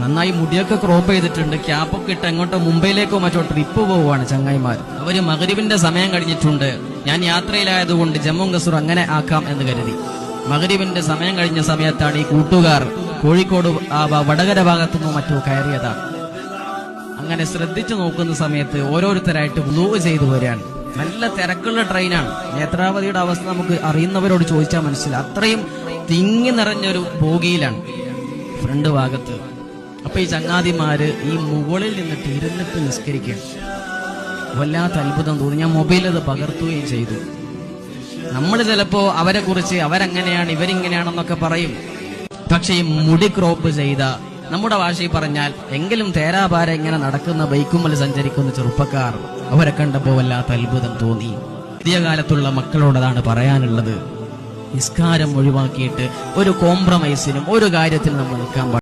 നന്നായി മുടിയൊക്കെ ക്രോപ്പ് ചെയ്തിട്ടുണ്ട്. ക്യാപ്പൊക്കെ ഇട്ട് എങ്ങോട്ടോ മുംബൈയിലേക്കോ മറ്റോ ട്രിപ്പ് പോവുകയാണ് ചങ്ങായിമാർ. അവർ മകരിവിന്റെ സമയം കഴിഞ്ഞിട്ടുണ്ട്. ഞാൻ യാത്രയിലായതുകൊണ്ട് ജമ്മു കസൂർ അങ്ങനെ ആക്കാം എന്ന് കരുതി. മകരിവിന്റെ സമയം കഴിഞ്ഞ സമയത്താണ് ഈ കൂട്ടുകാർ കോഴിക്കോട് വടകര വടകര ഭാഗത്തുനിന്നോ മറ്റോ കയറിയതാണ്. അങ്ങനെ ശ്രദ്ധിച്ചു നോക്കുന്ന സമയത്ത് ഓരോരുത്തരായിട്ട് മൂവ് ചെയ്തു വരികയാണ്. നല്ല തിരക്കുള്ള ട്രെയിനാണ്. നേത്രാവതിയുടെ അവസ്ഥ നമുക്ക് അറിയുന്നവരോട് ചോദിച്ചാൽ മനസ്സിലാവും. അത്രയും തിങ്ങി നിറഞ്ഞൊരു ബോഗിയിലാണ് ഫ്രണ്ട് ഭാഗത്ത്. അപ്പൊ ഈ ചങ്ങാതിമാര് ഈ മുകളിൽ നിന്നിട്ട് ഇരുന്നിട്ട് നിസ്കരിക്കുകയാണ്. വല്ലാത്ത അത്ഭുതം തോന്നി. ഞാൻ മൊബൈലിൽ അത് പകർത്തുകയും ചെയ്തു. നമ്മൾ ചിലപ്പോ അവരെ കുറിച്ച് അവരങ്ങനെയാണ് ഇവരിങ്ങനെയാണെന്നൊക്കെ പറയും. പക്ഷെ ഈ മുടി ക്രോപ്പ് ചെയ്ത നമ്മുടെ ഭാഷയിൽ പറഞ്ഞാൽ എങ്കിലും തേരാപാര ഇങ്ങനെ നടക്കുന്ന ബൈക്കുമ്മൽ സഞ്ചരിക്കുന്ന ചെറുപ്പക്കാർ അവരെ കണ്ടപ്പോ വല്ലാത്ത അത്ഭുതം തോന്നി. പുതിയ കാലത്തുള്ള മക്കളോടതാണ് പറയാനുള്ളത്. നിസ്കാരം ഒഴിവാക്കിയിട്ട് ഒരു കോംപ്രമൈസിനും ഒരു കാര്യത്തിനും നമ്മൾ നിൽക്കാൻ